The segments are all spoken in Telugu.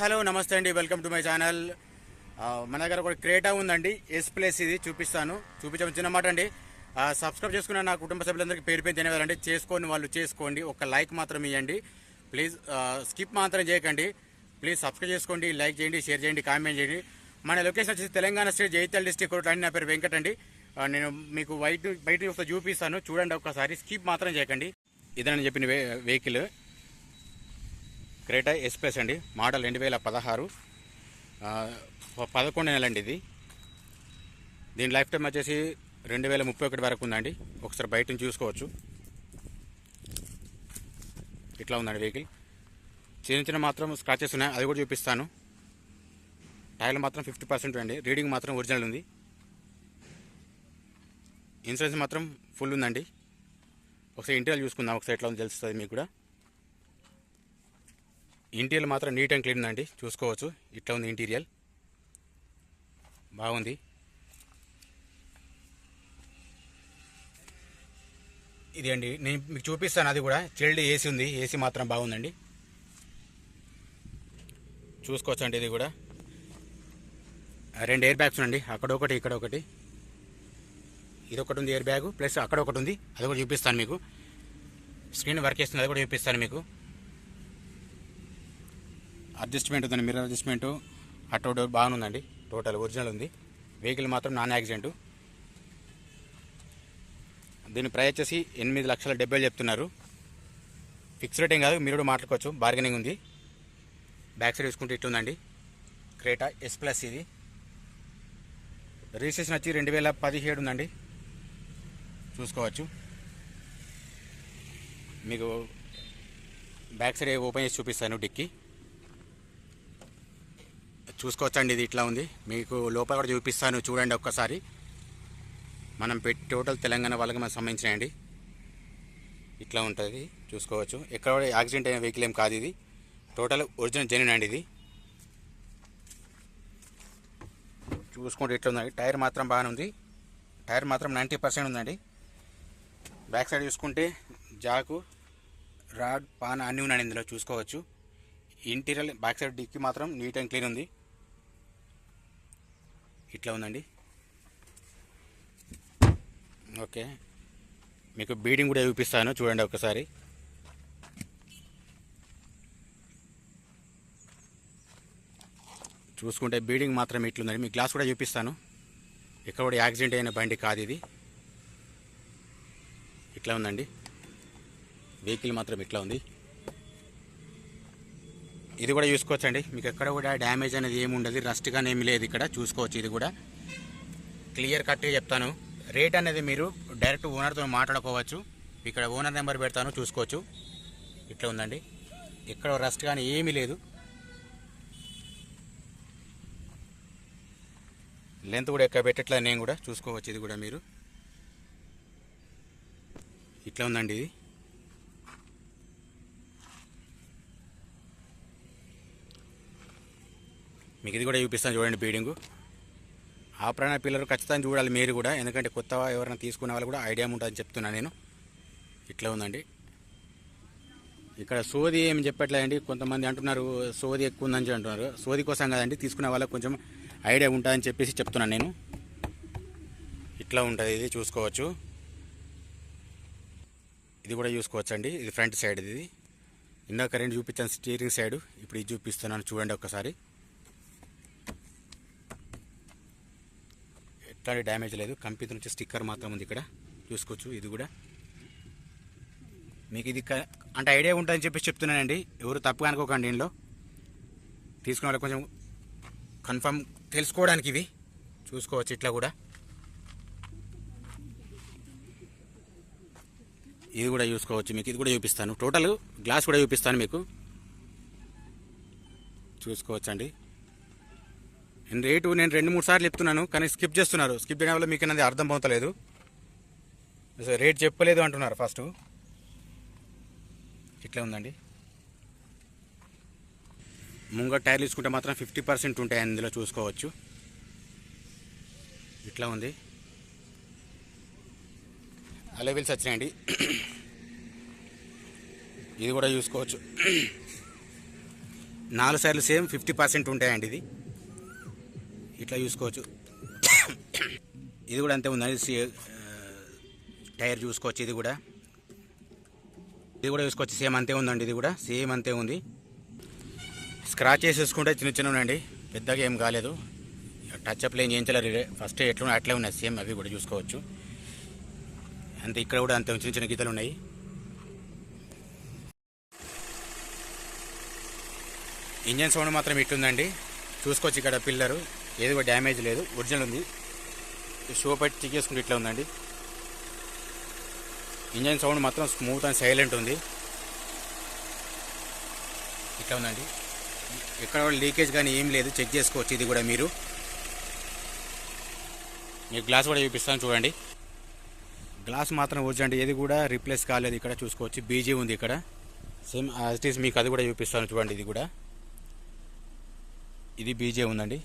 హలో నమస్తే అండి. Welcome to my channel. మన దగ్గర ఒక క్రేటా ఉందండి. ఎస్ ప్లేస్ ఇది చూపిస్తాను. చూపించడం చిన్నమాట అండి. సబ్స్క్రైబ్ చేసుకున్న నా కుటుంబ సభ్యులందరికీ పేరు పేరు తినేవారండి చేసుకోండి వాళ్ళు చేసుకోండి. ఒక లైక్ మాత్రం ఇవ్వండి ప్లీజ్ స్కిప్ మాత్రం చేయకండి. ప్లీజ్ సబ్స్క్రైబ్ చేసుకోండి లైక్ చేయండి షేర్ చేయండి కామెంట్ చేయండి. మన లొకేషన్ వచ్చేసి తెలంగాణ స్టేట్ జైతాల్ డిస్టిక్ రోడ్ నా పేరు వెంకట్ అండి. నేను మీకు బయట బయట చూపిస్తాను. చూడండి ఒక్కసారి స్కిప్ మాత్రం చేయకండి. ఇదని చెప్పిన వెహికల్ క్రేటా ఎక్స్ప్రెస్ అండి మోడల్ రెండు వేల పదహారు పదకొండు నెలండి ఇది. దీని లైఫ్ టైం వచ్చేసి రెండు వేల ముప్పై ఒకటి వరకు ఉందండి. ఒకసారి బయట నుంచి చూసుకోవచ్చు. ఇట్లా ఉందండి వెహికల్. చిన్న చిన్న మాత్రం స్క్రాచెస్ ఉన్నాయి అది కూడా చూపిస్తాను. టైర్లు మాత్రం ఫిఫ్టీ పర్సెంట్ అండి రీడింగ్ మాత్రం ఒరిజినల్ ఉంది. ఇన్సూరెన్స్ మాత్రం ఫుల్ ఉందండి. ఒకసారి ఇంటీరియర్ చూసుకుందాం ఒకసారి ఎట్లా ఉందో తెలుస్తుంది మీకు కూడా. ఇంటీరియర్ మాత్రం నీట్ అండ్ క్లీన్ అండి. చూసుకోవచ్చు. ఇట్లా ఉంది ఇంటీరియర్ బాగుంది. ఇది అండి. నేను మీకు చూపిస్తాను. అది కూడా చిల్డ్ ఏసీ ఉంది. ఏసీ మాత్రం బాగుందండి. చూసుకోవచ్చు అండి ఇది కూడా. రెండు ఎయిర్ బ్యాగ్స్ ఉండండి. అక్కడ ఒకటి ఇక్కడ ఒకటి. ఇది ఒకటి ఉంది ఎయిర్ బ్యాగ్ ప్లస్ అక్కడ ఒకటి ఉంది. అది కూడా చూపిస్తాను మీకు. స్క్రీన్ వర్క్ చేస్తుంది. అది కూడా చూపిస్తాను మీకు. అడ్జస్ట్మెంట్ ఉందండి మిర్రర్ అడ్జస్ట్మెంట్ అటో డోర్ బాగుందండి టోటల్ ఒరిజినల్ ఉంది. వెహికల్ మాత్రం నాన్ యాక్సిడెంట్ దీని ప్రైస్ వచ్చేసి ఎనిమిది లక్షల డెబ్బై చెప్తున్నారు. ఫిక్స్ రేట్ ఏం కాదు మీరు కూడా మాట్లాడుకోవచ్చు బార్గెనింగ్ ఉంది. బ్యాక్ సైడ్ చూసుకుంటే ఇట్లుందండి. క్రేటా ఎస్ ప్లస్ ఇది. రిజిస్ట్రేషన్ వచ్చి రెండు వేల పదిహేడు ఉందండి. చూసుకోవచ్చు. మీకు బ్యాక్ సైడ్ ఓపెన్ చేసి చూపిస్తాను డిక్కీ. చూసుకోవచ్చండి ఇది ఇట్లా ఉంది. మీకు లోపల కూడా చూపిస్తాను చూడండి ఒక్కసారి. మనం పెట్టి టోటల్ తెలంగాణ వాళ్ళకి మనకు సంబంధించినండి ఇట్లా ఉంటుంది చూసుకోవచ్చు. ఎక్కడ కూడా యాక్సిడెంట్ అయిన వెహికల్ ఏం కాదు ఇది. టోటల్ ఒరిజినల్ జెన్యున్ అండి ఇది. చూసుకుంటే ఇట్లా ఉందండి టైర్ మాత్రం బాగానే ఉంది. టైర్ మాత్రం నైంటీ పర్సెంట్ ఉందండి. బ్యాక్ సైడ్ చూసుకుంటే జాకు రాడ్ పాన్ అన్నీ ఉన్నాయండి ఇందులో చూసుకోవచ్చు. ఇంటీరియర్ బ్యాక్ సైడ్ డిక్కి మాత్రం నీట్ అండ్ క్లీన్ ఉంది. ఇట్లా ఉందండి. ఓకే. మీకు బీడింగ్ కూడా చూపిస్తాను చూడండి ఒకసారి. చూసుకుంటే బీడింగ్ మాత్రం ఇట్లుందండి. మీ గ్లాస్ కూడా చూపిస్తాను. ఇక్కడ కూడా యాక్సిడెంట్ అయిన బండి కాదు ఇది. ఇట్లా ఉందండి. వెహికల్ మాత్రం ఇట్లా ఉంది. ఇది కూడా చూసుకోవచ్చండి. మీకు ఎక్కడ కూడా డ్యామేజ్ అనేది ఏమి ఉండదు. రస్ట్ కానీ ఏమి లేదు ఇక్కడ. చూసుకోవచ్చు ఇది కూడా. క్లియర్ కట్గా చెప్తాను. రేట్ అనేది మీరు డైరెక్ట్ ఓనర్తో మాట్లాడుకోవచ్చు. ఇక్కడ ఓనర్ నెంబర్ పెడతాను. చూసుకోవచ్చు. ఇట్లా ఉందండి. ఇక్కడ రస్ట్ కానీ ఏమీ లేదు. లెంత్ కూడా ఎక్కడ పెట్టట్లేదు నేను కూడా. చూసుకోవచ్చు ఇది కూడా మీరు. ఇట్లా ఉందండి ఇది. మీకు ఇది కూడా చూపిస్తాను చూడండి బీడింగు. ఆ ప్రాణ పిల్లలు ఖచ్చితంగా చూడాలి మీరు కూడా. ఎందుకంటే కొత్త ఎవరైనా తీసుకునే వాళ్ళు కూడా ఐడియా ఉంటుందని చెప్తున్నాను నేను. ఇట్లా ఉందండి. ఇక్కడ సోది ఏమి చెప్పట్లేదండి. కొంతమంది అంటున్నారు సోది ఎక్కువ ఉందని అంటున్నారు. సోది కోసం కదండి తీసుకునే వాళ్ళకి కొంచెం ఐడియా ఉంటుందని చెప్పేసి చెప్తున్నాను నేను. ఇట్లా ఉంటుంది ఇది చూసుకోవచ్చు. ఇది కూడా చూసుకోవచ్చు అండి ఇది ఫ్రంట్ సైడ్ ఇది. ఇందాక రెండు చూపించాను స్టీరింగ్ సైడ్. ఇప్పుడు ఇది చూపిస్తున్నాను చూడండి ఒకసారి. ఎట్లాంటి డ్యామేజ్ లేదు. కంపెనీ నుంచి స్టిక్కర్ మాత్రం ఉంది ఇక్కడ. చూసుకోవచ్చు. ఇది కూడా. మీకు ఇది అంటే ఐడియా ఉంటుందని చెప్పేసి చెప్తున్నానండి. ఎవరు తప్పుగా అనుకోకండి దీనిలో తీసుకున్న వాళ్ళకి కొంచెం కన్ఫర్మ్ తెలుసుకోవడానికి ఇవి. చూసుకోవచ్చు ఇట్లా కూడా. ఇది కూడా చూసుకోవచ్చు మీకు. ఇది కూడా చూపిస్తాను. టోటల్ గ్లాస్ కూడా చూపిస్తాను మీకు. చూసుకోవచ్చండి. నేను రేటు నేను రెండు మూడు సార్లు చెప్తున్నాను కానీ స్కిప్ చేస్తున్నారు. స్కిప్ చేయడం వల్ల మీకు అనేది అర్థం అవుతలేదు రేట్ చెప్పలేదు అంటున్నారు ఫస్ట్ ఇట్లా ఉందండి. ముంగ టైర్లు తీసుకుంటే మాత్రం ఫిఫ్టీ పర్సెంట్ ఉంటాయి అందులో చూసుకోవచ్చు. ఇట్లా ఉంది. అలెవెల్స్ వచ్చినాయండి. ఇది కూడా చూసుకోవచ్చు. నాలుగు సార్లు సేమ్ ఫిఫ్టీ పర్సెంట్ ఉంటాయండి ఇది. ఇట్లా చూసుకోవచ్చు. ఇది కూడా అంతే ఉందండి. టైర్ చూసుకోవచ్చు ఇది కూడా. ఇది కూడా చూసుకోవచ్చు. సేమ్ అంతే ఉందండి. ఇది కూడా సేమ్ అంతే ఉంది. స్క్రాచ్ చేసేసుకుంటే చిన్న చిన్న ఉండండి. పెద్దగా ఏం కాలేదు. టచ్ అప్ ఏం చేయించలేరు ఫస్ట్ ఎట్లా అట్లే ఉన్నాయి. సేమ్ అవి కూడా చూసుకోవచ్చు. అంతే ఇక్కడ కూడా అంతే చిన్న చిన్న గీతలు ఉన్నాయి. ఇంజన్ సౌండ్ మాత్రం ఇట్లుందండి. చూసుకోవచ్చు ఇక్కడ పిల్లరు. ఏది కూడా డ్యామేజ్ లేదు. ఒరిజినల్ ఉంది. షో పెట్టి చెక్ చేసుకుంటే ఇట్లా ఉందండి. ఇంజన్ సౌండ్ మాత్రం స్మూత్ అండ్ సైలెంట్ ఉంది. ఇట్లా ఉందండి. ఎక్కడ లీకేజ్ కానీ ఏం లేదు. చెక్ చేసుకోవచ్చు ఇది కూడా మీరు. మీకు గ్లాస్ కూడా చూపిస్తాను చూడండి. గ్లాస్ మాత్రం వచ్చండి ఏది కూడా రీప్లేస్ కాలేదు. ఇక్కడ చూసుకోవచ్చు. బీజీ ఉంది ఇక్కడ. సేమ్ యాజ్ ఇట్ ఈస్ మీకు అది కూడా చూపిస్తాను చూడండి. ఇది కూడా. ఇది బీజే ఉందండి.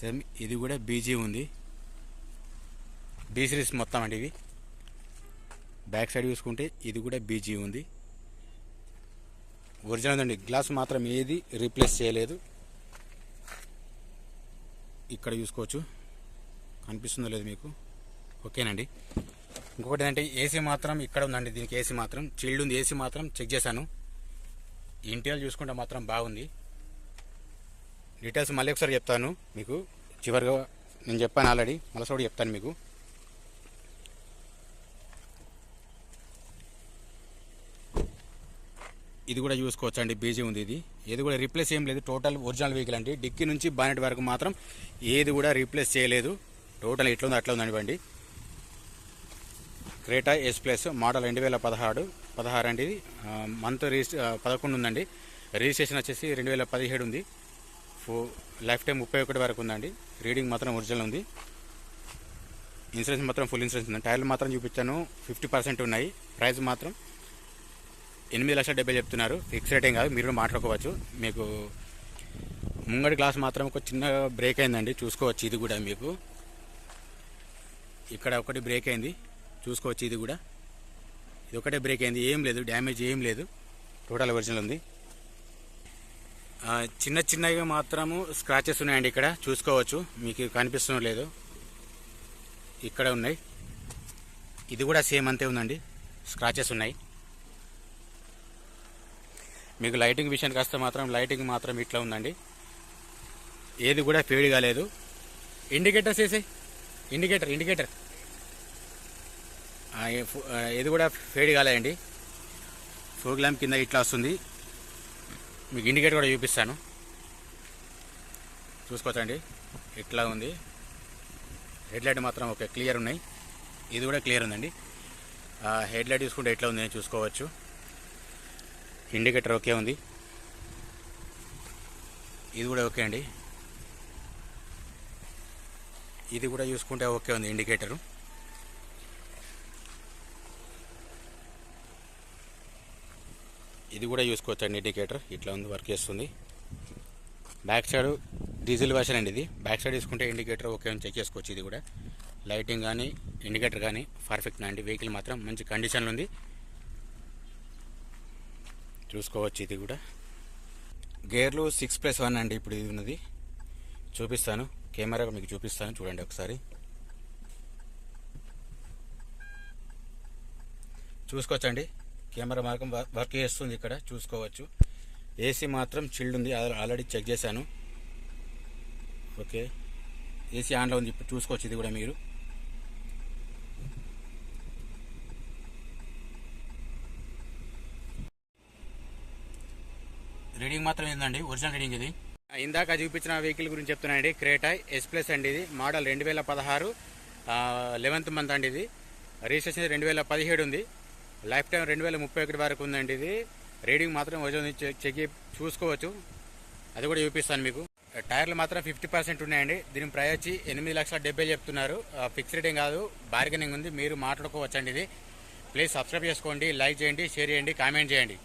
సేమ్ ఇది కూడా బీజీ ఉంది. బీ సిరీస్ మొత్తం అండి ఇవి. బ్యాక్ సైడ్ చూసుకుంటే ఇది కూడా బీజీ ఉంది. ఒరిజినల్ అండి గ్లాస్ మాత్రం ఏది రీప్లేస్ చేయలేదు. ఇక్కడ చూసుకోవచ్చు. కనిపిస్తుందో లేదు మీకు. ఓకేనండి. ఇంకొకటి ఏంటంటే ఏసీ మాత్రం ఇక్కడ ఉందండి. దీనికి ఏసీ మాత్రం. చిల్డ్ ఉంది. ఏసీ మాత్రం చెక్ చేశాను. ఇంటీరియర్ చూసుకుంటే మాత్రం బాగుంది. డీటెయిల్స్ మళ్ళీ ఒకసారి చెప్తాను మీకు. చివరిగా నేను చెప్పాను ఆల్రెడీ మళ్ళీ కూడా చెప్తాను మీకు. ఇది కూడా చూసుకోవచ్చు అండి బీజీ ఉంది ఇది. ఏది కూడా రీప్లేస్ ఏం లేదు టోటల్ ఒరిజినల్ వెహికల్ అండి. డిక్కీ నుంచి బానెట్ వరకు మాత్రం ఏది కూడా రీప్లేస్ చేయలేదు. టోటల్ ఎట్లా ఉంది అట్లా ఉందండి బండి. క్రేటా ఎస్ ప్లస్ మోడల్ రెండు వేల పదహారు పదహారు అండి ఇది. మంత్ రిజిస్ట్రే పదకొండు ఉందండి. రిజిస్ట్రేషన్ వచ్చేసి రెండు వేల పదిహేడు ఉంది. లైఫ్ టైం ముప్పై ఒకటి వరకు ఉందండి. రీడింగ్ మాత్రం ఒరిజినల్ ఉంది. ఇన్సూరెన్స్ మాత్రం ఫుల్ ఇన్సూరెన్స్ ఉంది. టైర్లు మాత్రం చూపించాను. ఫిఫ్టీ పర్సెంట్ ఉన్నాయి. ప్రైస్ మాత్రం ఎనిమిది లక్షల డెబ్బై చెప్తున్నారు. ఫిక్స్ రేటింగ్ కాదు. మీరు మాట్లాడుకోవచ్చు. మీకు ముంగడి గ్లాస్ మాత్రం ఒక చిన్న బ్రేక్ అయిందండి. చూసుకోవచ్చు ఇది కూడా మీకు. ఇక్కడ ఒకటి బ్రేక్ అయింది. చూసుకోవచ్చు ఇది కూడా. ఇది ఒకటే బ్రేక్ అయింది. ఏం లేదు. డ్యామేజ్ ఏం లేదు. టోటల్ ఒరిజినల్ ఉంది. చిన్న చిన్నగా మాత్రము స్క్రాచెస్ ఉన్నాయండి ఇక్కడ. చూసుకోవచ్చు. మీకు కనిపిస్తున్న లేదు. ఇక్కడ ఉన్నాయి. ఇది కూడా సేమ్ అంతే ఉందండి. స్క్రాచెస్ ఉన్నాయి. మీకు లైటింగ్ విషయానికి వస్తే మాత్రం లైటింగ్ మాత్రం ఇట్లా ఉందండి. ఏది కూడా ఫేడ్ కాలేదు. ఇండికేటర్స్ వేసే ఇండికేటర్ ఇండికేటర్ ఏది ఇది కూడా ఫేడ్ కాలేదండి. ఫోర్ గ్లామ్ కింద ఇట్లా వస్తుంది. మీకు ఇండికేటర్ కూడా చూపిస్తాను. చూసుకోవచ్చండి. ఇట్లా ఉంది? హెడ్ లైట్ మాత్రం ఓకే క్లియర్ ఉన్నాయి. ఇది కూడా క్లియర్ ఉందండి. హెడ్ లైట్ చూసుకుంటే ఎట్లా ఉంది చూసుకోవచ్చు. ఇండికేటర్ ఓకే ఉంది. ఇది కూడా ఓకే అండి. ఇది కూడా చూసుకుంటే ఓకే ఉంది ఇండికేటరు ఇది కూడా చూసుకోవచ్చు అండి ఇండికేటర్. ఇట్లా ఉంది వర్క్ చేస్తుంది. బ్యాక్ సైడ్ డీజిల్ వర్షన్ అండి ఇది. బ్యాక్ సైడ్ తీసుకుంటే ఇండికేటర్ ఓకే అని చెక్ చేసుకోవచ్చు ఇది కూడా. లైటింగ్ కానీ ఇండికేటర్ కానీ పర్ఫెక్ట్ అండి. వెహికల్ మాత్రం మంచి కండిషన్లో ఉంది. చూసుకోవచ్చు ఇది కూడా. గేర్లు సిక్స్ ప్లస్ వన్ అండి ఇప్పుడు ఇది ఉన్నది. చూపిస్తాను. కెమెరా మీకు చూపిస్తాను. చూడండి ఒకసారి. చూసుకోవచ్చండి కెమెరా మార్గం వర్క్ చేస్తుంది ఇక్కడ చూసుకోవచ్చు. ఏసీ మాత్రం చిల్డ్ ఉంది ఆల్రెడీ చెక్ చేశాను. ఓకే. ఏసీ ఆన్లో ఉంది ఇప్పుడు చూసుకోవచ్చు ఇది కూడా మీరు. రీడింగ్ మాత్రం ఏందండి? ఒరిజినల్ రీడింగ్ ఇది. ఇందాక చూపించిన వెహికల్ గురించి చెప్తున్నానండి క్రేటా ఎస్ ప్లస్ అండి ఇది. మోడల్ రెండు వేల పదహారు లెవెన్త్ మంత్ అండి ఇది. రిజిస్ట్రేషన్ రెండు వేల పదిహేడు ఉంది. లైఫ్ టైం రెండు వేల ముప్పై ఒకటి వరకు ఉందండి ఇది. రీడింగ్ మాత్రం ఒరిజినల్ చెక్ చెక్ చూసుకోవచ్చు. అది కూడా చూపిస్తాను మీకు. టైర్లు మాత్రం ఫిఫ్టీ పర్సెంట్ ఉన్నాయండి. దీని ప్రైస్ వచ్చి ఎనిమిది లక్షల డెబ్బై చెప్తున్నారు. ఫిక్స్ రేటింగ్ కాదు. బార్గెనింగ్ ఉంది. మీరు మాట్లాడుకోవచ్చండి ఇది. ప్లీజ్ సబ్స్క్రైబ్ చేసుకోండి లైక్ చేయండి షేర్ చేయండి కామెంట్ చేయండి.